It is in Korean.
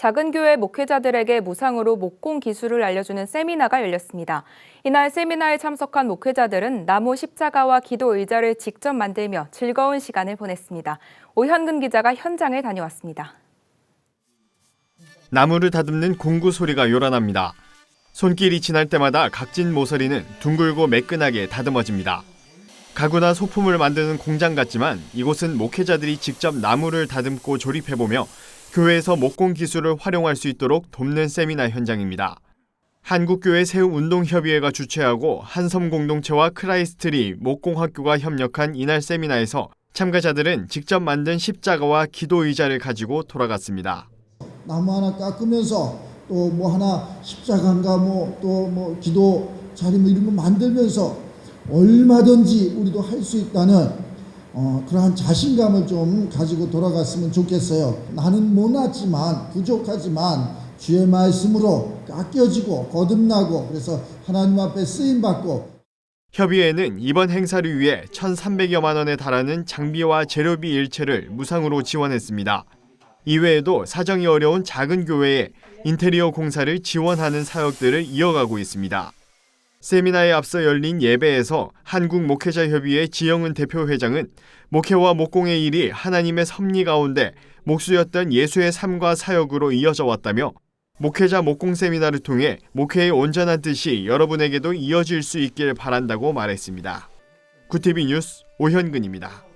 작은 교회 목회자들에게 무상으로 목공 기술을 알려주는 세미나가 열렸습니다. 이날 세미나에 참석한 목회자들은 나무 십자가와 기도 의자를 직접 만들며 즐거운 시간을 보냈습니다. 오현근 기자가 현장에 다녀왔습니다. 나무를 다듬는 공구 소리가 요란합니다. 손길이 지날 때마다 각진 모서리는 둥글고 매끈하게 다듬어집니다. 가구나 소품을 만드는 공장 같지만 이곳은 목회자들이 직접 나무를 다듬고 조립해보며 교회에서 목공 기술을 활용할 수 있도록 돕는 세미나 현장입니다. 한국교회 새우운동협의회가 주최하고 한섬공동체와 크라이스트리 목공학교가 협력한 이날 세미나에서 참가자들은 직접 만든 십자가와 기도 의자를 가지고 돌아갔습니다. 나무 하나 깎으면서 또 뭐 하나 십자가인가 뭐 또 뭐 기도 자리 뭐 이런 거 만들면서 얼마든지 우리도 할 수 있다는 어, 그러한 자신감을 좀 가지고 돌아갔으면 좋겠어요. 나는 못났지만 부족하지만 주의 말씀으로 깎여지고 거듭나고 그래서 하나님 앞에 쓰임 받고 협의회는 이번 행사를 위해 1,300여만 원에 달하는 장비와 재료비 일체를 무상으로 지원했습니다. 이외에도 사정이 어려운 작은 교회에 인테리어 공사를 지원하는 사역들을 이어가고 있습니다. 세미나에 앞서 열린 예배에서 한국 목회자 협의회 지영은 대표 회장은 목회와 목공의 일이 하나님의 섭리 가운데 목수였던 예수의 삶과 사역으로 이어져 왔다며 목회자 목공 세미나를 통해 목회의 온전한 뜻이 여러분에게도 이어질 수 있길 바란다고 말했습니다. 구티비 뉴스 오현근입니다.